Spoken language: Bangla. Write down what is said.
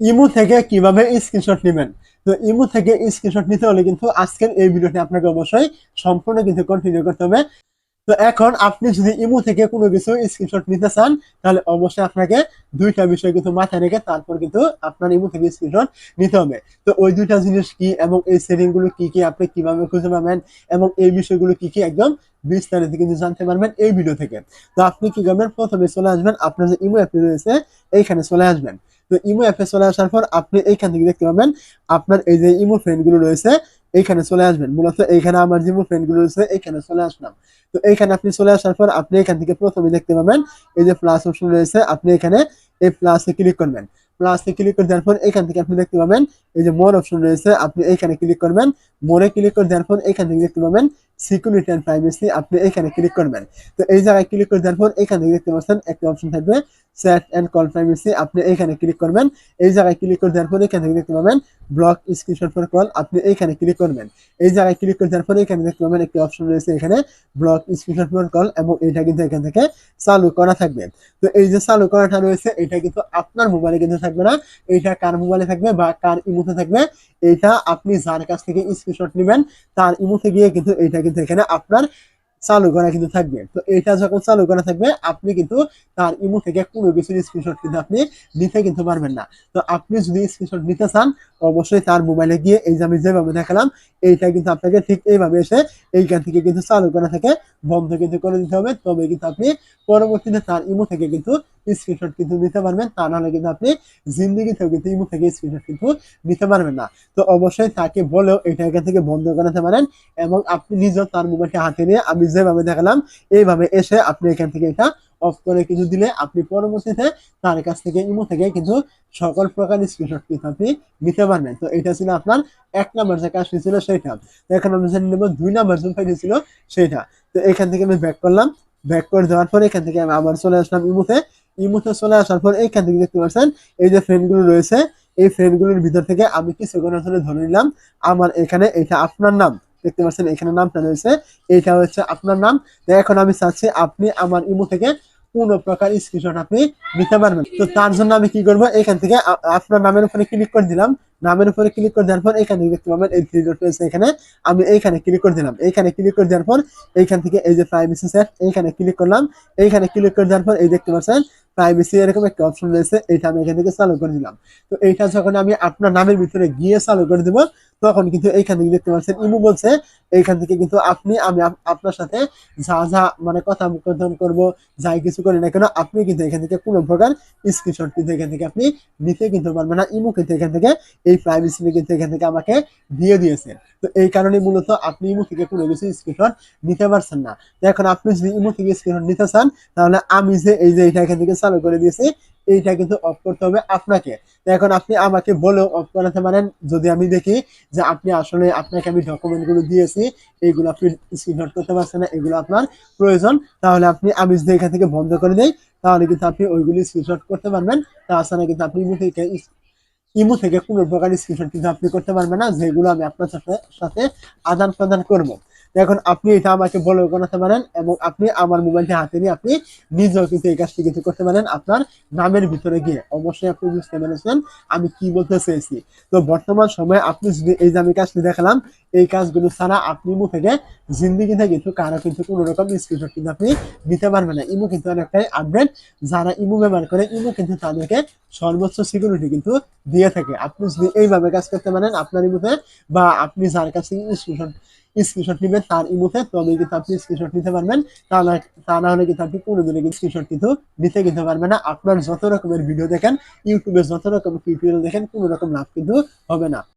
ইমো থেকে কীভাবে স্ক্রিনশট নেবেন? তো ইমো থেকে স্ক্রিনশট নিতে হলে কিন্তু আজকের এই ভিডিওটি আপনাকে অবশ্যই সম্পূর্ণ কিন্তু কন্টিনিউ করতে হবে। তো এখন আপনি যদি ইমো থেকে কোনো কিছু স্ক্রিনশট নিতে চান, তাহলে অবশ্যই আপনাকে দুইটা বিষয় কিন্তু মাথায় রেখে তারপর কিন্তু আপনার ইমো থেকে স্ক্রিনশট নিতে হবে। তো ওই দুইটা জিনিস কি এবং এই সেটিংগুলো কি কি আপনি কীভাবে খুঁজে পাবেন এবং এই বিষয়গুলো কি কি একদম বিস্তারিত কিন্তু জানতে পারবেন এই ভিডিও থেকে। তো আপনি কি করবেন প্রথমে চলে আসবেন, আপনার যে ইমো অ্যাপটি রয়েছে, এইখানে চলে আসবেন। তো ইমো অ্যাপে চলে আসার পর আপনি এইখান থেকে দেখতে পাবেন আপনার এই যে ইমো ফ্রেন্ডগুলো রয়েছে, এইখানে চলে আসবেন। মূলত এইখানে আমার যে ইমো ফ্রেন্ডগুলো রয়েছে, এইখানে চলে আসলাম। তো এইখানে আপনি চলে আসার পর আপনি এখান থেকে প্রথমে দেখতে পাবেন এই যে প্লাস অপশন রয়েছে, আপনি এখানে এই প্লাসে ক্লিক করবেন। প্লাসে ক্লিক করে দেওয়ার পর এখান থেকে আপনি দেখতে পাবেন এই যে মোর অপশন রয়েছে, আপনি এইখানে ক্লিক করবেন। মোরে ক্লিক করে দেওয়ার পর এখান থেকে দেখতে পাবেন সিকিউরিটি অ্যান্ড প্রাইভেসি আপনি এখানে ক্লিক করবেন। তো এই জায়গায় ক্লিক করে দেওয়ার পর এখান থেকে দেখতে পাচ্ছেন একটা অপশন থাকবে চ্যাট অ্যান্ড কল প্রাইভেসি আপনি এখানে ক্লিক করবেন। এই জায়গায় ক্লিক করে দেওয়ার পর এখান থেকে দেখতে পাবেন ব্লক স্ক্রিনশট ফর কল আপনি এইখানে ক্লিক করবেন। এই জায়গায় ক্লিক করে দেওয়ার পর এখানে দেখতে পাবেন একটি অপশন রয়েছে এখানে ব্লক স্ক্রিনশট ফর কল এবং এটা কিন্তু এখান থেকে চালু করা থাকবে। তো এই যে চালু করাটা রয়েছে, এটা কিন্তু আপনার মোবাইলে কিন্তু থাকবে না এইটা কার মোবাইলে থাকবে বা কার ইমোতে থাকবে এইটা আপনি যার কাছ থেকে স্ক্রিনশট নেবেন তার ইমোতে গিয়ে কিন্তু এইটা কিন্তু এখানে আপনার চালু করা কিন্তু থাকবে। তো এটা যখন চালু করা থাকবে, আপনি কিন্তু তার ইমো থেকে কোনো কিছুর স্ক্রিনশট কিন্তু আপনি নিতে কিন্তু পারবেন না। তো আপনি যদি স্ক্রিনশট নিতে চান, অবশ্যই তার মোবাইলে গিয়ে এই যে আমি যেভাবে দেখালাম, এইটা কিন্তু আপনাকে ঠিক এইভাবে এসে এইখান থেকে কিন্তু চালু করা থেকে, বন্ধ কিন্তু করে দিতে হবে। তবে কিন্তু আপনি পরবর্তীতে তার ইমো থেকে কিন্তু স্ক্রিনশট কিন্তু নিতে পারবেন। তা নাহলে কিন্তু আপনি জিন্দিগিতেও কিন্তু ইমো থেকে স্ক্রিনশট কিন্তু নিতে পারবেন না। তো অবশ্যই তাকে বলেও এটা এখান থেকে বন্ধ করাতে পারেন এবং আপনি নিজেও তার মোবাইলটা হাতে নিয়ে আমি যেভাবে দেখালাম, এইভাবে এসে আপনি এখান থেকে এটা অফ করে কিছু দিলে আপনি পরবর্তীতে তার কাছ থেকে ইমো থেকে কিন্তু সকল প্রকার স্ক্রিনশট কিন্তু আপনি নিতে পারবেন। তো এটা ছিল আপনার এক নাম্বার যে কাজটি ছিল সেইটা এখন আমি জেনে দুই নাম্বার যে ফাইলটি ছিল সেইটা তো এখান থেকে আমি ব্যাক করলাম। ব্যাক করে দেওয়ার পর এখান থেকে আমি আবার চলে আসলাম ইমোতে ইমোতে চলে আসার পর এইখান থেকে দেখতে পাচ্ছেন, এই যে ফ্রেন্ডগুলো রয়েছে, এই ফ্রেন্ডগুলোর ভিতর থেকে আমি কিছুক্ষণ আসলে ধরে নিলাম, আমার এখানে এটা আপনার নাম। দেখতে পাচ্ছেন, এখানে নামটা রয়েছে। এইটা হচ্ছে আপনার নাম। এখন আমি চাচ্ছি আপনি আমার ইমো থেকে কোনো প্রকার স্ক্রিনশট আপনি নিতে পারবেন। তো তার জন্য আমি কি করব, এখান থেকে আপনার নামের উপরে ক্লিক করে দিলাম। নামের উপরে ক্লিক করে দেওয়ার পর এখানে দেখতে পাবেন, এই থ্রি ডট রয়েছে এখানে। আমি এইখানে ক্লিক করে দিলাম। এইখানে ক্লিক করে দেওয়ার পর এইখান থেকে এই যে প্রাইভেসি সেট এইখানে ক্লিক করলাম। এইখানে ক্লিক করে দেওয়ার পর এই দেখতে পাচ্ছেন প্রাইভেসি এরকম একটা অপশন রয়েছে, এইটা আমি এখান থেকে চালু করে দিলাম। তো এইটা যখন আমি আপনার নামের ভিতরে গিয়ে চালু করে দিব, তখন কিন্তু এইখান থেকে দেখতে পাচ্ছেন, ইমু বলছে, এইখান থেকে কিন্তু আপনি, আমি আপনার সাথে যা যা মানে কথা কথন করব, যাই কিছু করি না কেন, আপনি কিন্তু এখান থেকে কোনো প্রকার স্ক্রিনশট কিন্তু এখান থেকে আপনি নিতে কিন্তু পারবেন না। ইমু কিন্তু এখান থেকে, এই প্রাইভেসি কিন্তু এখান থেকে আমাকে দিয়ে দিয়েছে। তো এই কারণে মূলত আপনি ইমু থেকে কোনো কিছু স্ক্রিনশট নিতে পারছেন না। এখন আপনি যদি ইমু থেকে স্ক্রিনশট নিতে চান, তাহলে আমি যে, এই যে এটা এখান থেকে চালু করে দিয়েছি, এইটা কিন্তু অফ করতে হবে আপনাকে। এখন আপনি আমাকে বলেও অফ করাতে পারেন, যদি আমি দেখি যে আপনি আসলে আপনাকে আমি ডকুমেন্টগুলো দিয়েছি, এইগুলো আপনি স্ক্রিনশট করতে পারছেন না, এগুলো আপনার প্রয়োজন, তাহলে আপনি আমি যদি এখান থেকে বন্ধ করে দেই, তাহলে কিন্তু আপনি ওইগুলি স্ক্রিনশট করতে পারবেন, তাছাড়া কিন্তু আপনি ইমো থেকে ইমো থেকে কোনো প্রকার স্ক্রিনশট কিন্তু আপনি করতে পারবেন না, যেগুলো আমি আপনার সাথে সাথে আদান প্রদান করব। এখন আপনি এটা আমাকে বলে করাতে পারেন এবং আপনি আমার মোবাইলটি হাতে নিয়ে আপনি নিজেও কিন্তু এই কাজটি কিন্তু করতে পারেন আপনার নামের ভিতরে গিয়ে। অবশ্যই আপনি বুঝতে পেরেছেন আমি কি বলতে চেয়েছি। তো বর্তমান সময়ে আপনি যদি এই যে আমি কাজটি দেখালাম, এই কাজগুলো ছাড়া আপনি ইমো থেকে জিন্দিগিতে কিন্তু কারও কিন্তু কোনো রকম স্ক্রিনশট কিন্তু আপনি নিতে পারবেন না। ইমো কিন্তু অনেকটাই আপডেট যারা ইমো ব্যবহার করে, ইমো কিন্তু তাদেরকে সর্বোচ্চ সিকিউরিটি কিন্তু দিয়ে থাকে। আপনি যদি এইভাবে কাজ করতে পারেন, আপনার ইমোতে বা আপনি যার কাছে স্ক্রিনশট স্ক্রিনশট নেবেন, তার ইমোতে তবে কিন্তু আপনি স্ক্রিনশট নিতে পারবেন। তা না, তা হলে কিন্তু আপনি কোনো দিনে কিন্তু স্ক্রিনশট কিন্তু নিতে কিন্তু পারবেন না। আপনার যত রকমের ভিডিও দেখেন ইউটিউবে যত রকম টিউটোরিয়াল দেখেন, কোনো রকম লাভ কিন্তু হবে না।